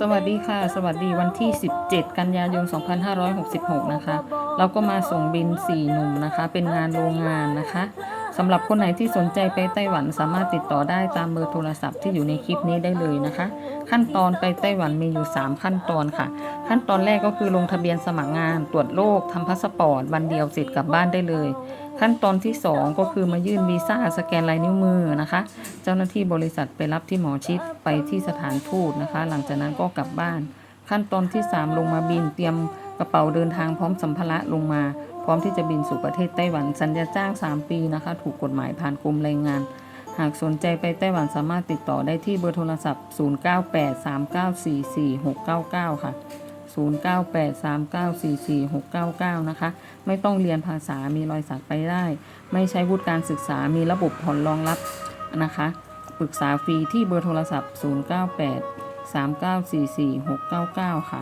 สวัสดีค่ะ สวัสดีวันที่ 17 กันยายน 2566 นะคะ เราก็มาส่งบิน 4 หนุ่มนะคะ เป็นงานโรงงานนะคะสำหรับคนไหนที่สนใจไปไต้หวันสามารถติดต่อได้ตามเบอร์โทรศัพท์ที่อยู่ในคลิปนี้ได้เลยนะคะ ขั้นตอนไปไต้หวันมีอยู่ 3 ขั้นตอนค่ะ ขั้นตอนแรกก็คือลงทะเบียนสมัครงานตรวจโรคทำพาสปอร์ตวันเดียวเสร็จกลับบ้านได้เลย ขั้นตอนที่ 2 ก็คือมายื่นวีซ่าสแกนลายนิ้วมือนะคะ เจ้าหน้าที่บริษัทไปรับที่หมอชิดไปที่สถานทูตนะคะ หลังจากนั้นก็กลับบ้าน ขั้นตอนที่ 3 ลงมาบินเตรียมกระเป๋าเดินทางพร้อมสัมภาระลงมา พร้อมที่จะบินสู่ประเทศไต้หวันสัญญาจ้าง 3 ปีนะคะ ถูกกฎหมายผ่านกรมแรงงาน หากสนใจไปไต้หวันสามารถติดต่อได้ที่เบอร์โทรศัพท์ 0983944699 ค่ะ 0983944699 นะคะ ไม่ต้องเรียนภาษามีรอยสักไปได้ ไม่ใช้วุฒิการศึกษามีระบบผ่อนรองรับนะคะปรึกษาฟรีที่เบอร์โทรศัพท์ 098 3944 699 ค่ะ